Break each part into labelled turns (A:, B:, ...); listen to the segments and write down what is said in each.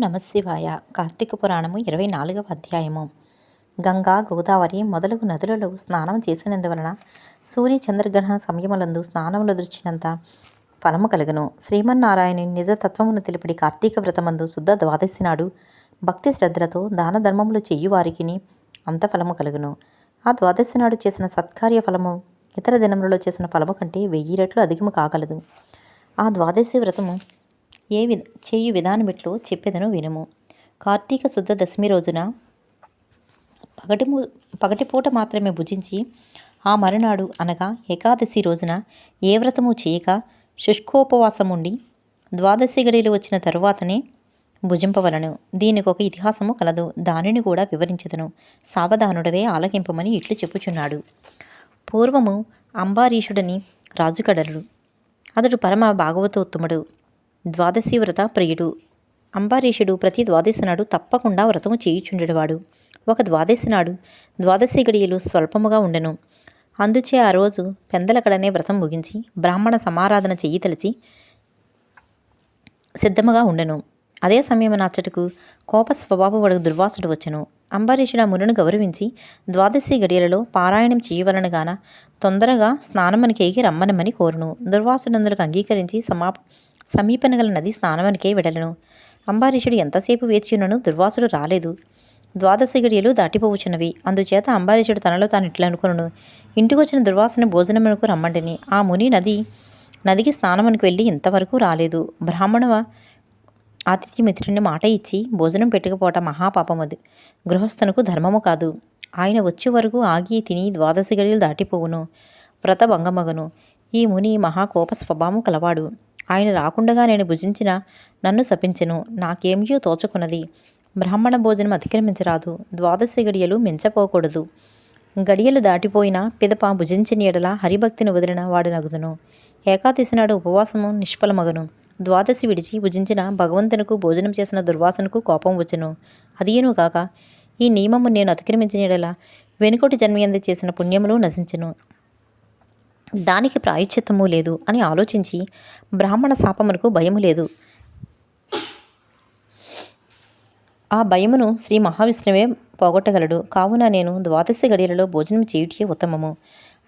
A: నమశివాయ కార్తీక పురాణము ఇరవై నాలుగవ అధ్యాయము. గంగా గోదావరి మొదలగు నదులలో స్నానం చేసినందువలన సూర్య చంద్రగ్రహణ సమయములందు స్నానములు దృష్టినంత ఫలము కలుగును. శ్రీమన్నారాయణుని నిజతత్వమును తెలిపడి కార్తీక వ్రతమందు శుద్ధ ద్వాదశి నాడు భక్తి శ్రద్ధలతో దాన ధర్మములు చెయ్యువారికి అంత ఫలము కలుగును. ఆ ద్వాదశి నాడు చేసిన సత్కార్య ఫలము ఇతర దినములలో చేసిన ఫలము కంటే వెయ్యి రెట్లు అధికము కాగలదు. ఆ ద్వాదశి వ్రతము ఏ విధ చేయు విధానమిట్లు చెప్పేదను వినుము. కార్తీక శుద్ధ దశమి రోజున పగటి పగటిపూట మాత్రమే భుజించి ఆ మరునాడు అనగా ఏకాదశి రోజున ఏ వ్రతము చేయక శుష్కోపవాసముండి ద్వాదశి గడిలు వచ్చిన తరువాతనే భుజింపవలను. దీనికి ఒక ఇతిహాసము కలదు. దానిని కూడా వివరించదను. సావధానుడవే ఆలకింపమని ఇట్లు చెప్పుచున్నాడు. పూర్వము అంబారీషుడని రాజుకడరుడు. అతడు పరమ భాగవతోత్తముడు. ద్వాదశి వ్రత ప్రియుడు. అంబారీషుడు ప్రతి ద్వాదశి నాడు తప్పకుండా వ్రతము చేయుచుండెడవాడు. ఒక ద్వాదశి నాడు ద్వాదశి గడియలు స్వల్పముగా ఉండెను. అందుచే ఆ రోజు పెందలకడనే వ్రతం ముగించి బ్రాహ్మణ సమారాధన చెయ్యి తలచి సిద్ధముగా ఉండెను. అదే సమయమున అచ్చటకు కోప స్వభావముడు దుర్వాసుడు వచ్చెను. అంబరీషుడు ఆ మునును గౌరవించి ద్వాదశి గడియలలో పారాయణం చేయవలనగాన తొందరగా స్నానమనికేకి రమ్మనమని కోరును. దుర్వాసునందులకు అంగీకరించి సమా సమీపన గల నది స్నానమనికే వెడలను. అంబారీషుడు ఎంతసేపు వేచియున్నను దుర్వాసుడు రాలేదు. ద్వాదశి గడియలు దాటిపోవచ్చున్నవి అందుచేత అంబారీషుడు తనలో తాను ఇట్లా అనుకును ఇంటికొచ్చిన దుర్వాసన భోజనమునకు రమ్మండిని ఆ ముని నది నదికి స్నానమునికి వెళ్ళి ఇంతవరకు రాలేదు. బ్రాహ్మణ ఆతిథ్యమిత్రుని మాట ఇచ్చి భోజనం పెట్టుకుపోవటం మహాపాపమది. గృహస్థునకు ధర్మము కాదు. ఆయన వచ్చే వరకు ఆగి తిని ద్వాదశి గడియలు దాటిపోవును. వ్రత భంగమగను. ఈ ముని మహాకోప స్వభావం కలవాడు. ఆయన రాకుండగా నేను భుజించిన నన్ను శపించెను. నాకేమియో తోచుకున్నది. బ్రాహ్మణ భోజనం అతిక్రమించరాదు. ద్వాదశి గడియలు మించపోకూడదు. గడియలు దాటిపోయినా పిదప భుజించిన ఎడల హరిభక్తిని వదిలిన వాడు నగుదును. ఏకాదశి నాడు ఉపవాసము నిష్ఫలమగను. ద్వాదశి విడిచి భుజించిన భగవంతునకు భోజనం చేసిన దుర్వాసనకు కోపం వచ్చును. అదియను కాక ఈ నియమము నేను అతిక్రమించినలా ఎడల వెనుకటి జన్మయందు చేసిన పుణ్యములు నశించును. దానికి ప్రాయశ్చిత్తము లేదు అని ఆలోచించి బ్రాహ్మణ శాపమునకు భయము లేదు. ఆ భయమును శ్రీ మహావిష్ణువే పోగొట్టగలడు. కావున నేను ద్వాదశి గడియలలో భోజనం చేయుటే ఉత్తమము.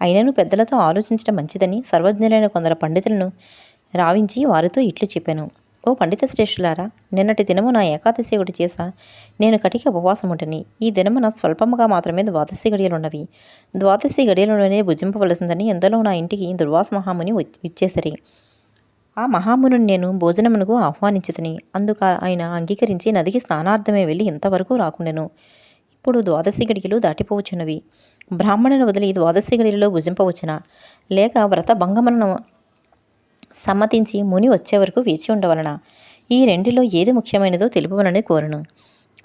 A: అయినను పెద్దలతో ఆలోచించడం మంచిదని సర్వజ్ఞులైన కొందరు పండితులను రావించి వారితో ఇట్లు చెప్పాను. ఓ పండిత శ్రేష్ఠులారా నిన్నటి దినము నా ఏకాదశి ఒకటి చేసా నేను కటిక ఉపవాసముంటని ఈ దినమున స్వల్పముగా మాత్రమే ద్వాదశి గడియలున్నవి. ద్వాదశి గడియలలోనే భుజింపవలసిందని ఎందలో నా ఇంటికి దుర్వాస మహాముని ఇచ్చేసరి ఆ మహామును నేను భోజనమునకు ఆహ్వానించుతని. అందుక ఆయన అంగీకరించి నదికి స్నానార్థమే వెళ్ళి ఇంతవరకు రాకుండెను. ఇప్పుడు ద్వాదశి గడియలు దాటిపోవచ్చున్నవి. బ్రాహ్మణుని వదిలి ద్వాదశి గడియలో భుజింపవచ్చున? లేక వ్రత భంగమను సమ్మతించి ముని వచ్చే వరకు వేచి ఉండవలన? ఈ రెండిలో ఏది ముఖ్యమైనదో తెలుపవలని కోరును.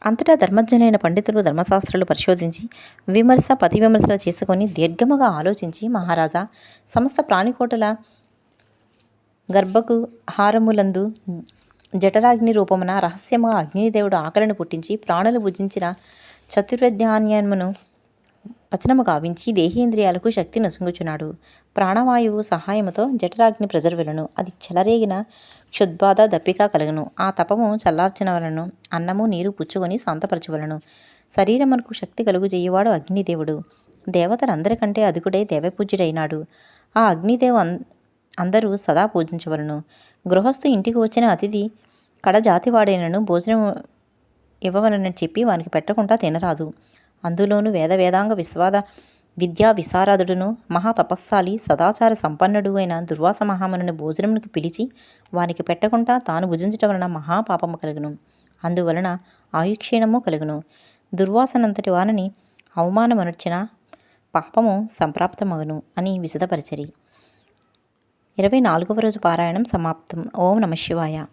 A: అంతటా ధర్మజ్ఞులైన పండితులు ధర్మశాస్త్రాలు పరిశోధించి విమర్శ పతి విమర్శలు చేసుకొని దీర్ఘముగా ఆలోచించి మహారాజా సమస్త ప్రాణికోటల గర్భకు హారములందు జఠరాగ్ని రూపమున రహస్యముగా అగ్నిదేవుడు ఆకలిని పుట్టించి ప్రాణులు భుజించిన చతుర్వధ్యాన్యమును పచనము గావించి దేహేంద్రియాలకు శక్తి నొసుంగుచున్నాడు. ప్రాణవాయువు సహాయముతో జఠరాగ్ని ప్రజర్వెలను. అది చెలరేగిన క్షుద్బాధ దప్పిక కలగను. ఆ తపము చల్లార్చిన వలను అన్నము నీరు పుచ్చుకొని శాంతపరచవలను. శరీరమునకు శక్తి కలుగు చేయువాడు అగ్నిదేవుడు. దేవతలందరికంటే అధికుడై దేవపూజ్యుడైనాడు. ఆ అగ్నిదేవు అందరూ సదా పూజించవలను. గృహస్థు ఇంటికి వచ్చిన అతిథి కడజాతివాడైనను భోజనం ఇవ్వవలనని చెప్పి వానికి పెట్టకుండా తినరాదు. అందులోనూ వేద వేదాంగ విశ్వాద విద్యా విశారదుడును మహాతపస్సాలి సదాచార సంపన్నుడు అయిన దుర్వాస మహాముని భోజనమునికి పిలిచి వానికి పెట్టకుండా తాను భుజించటం వలన మహాపాపము కలుగును. అందువలన ఆయుక్షీణము కలుగును. దుర్వాసనంతటి వారిని అవమానమనుర్చిన పాపము సంప్రాప్తమగును అని విశదపరిచరి. ఇరవై నాలుగవ రోజు పారాయణం సమాప్తం. ఓం నమ శివాయ.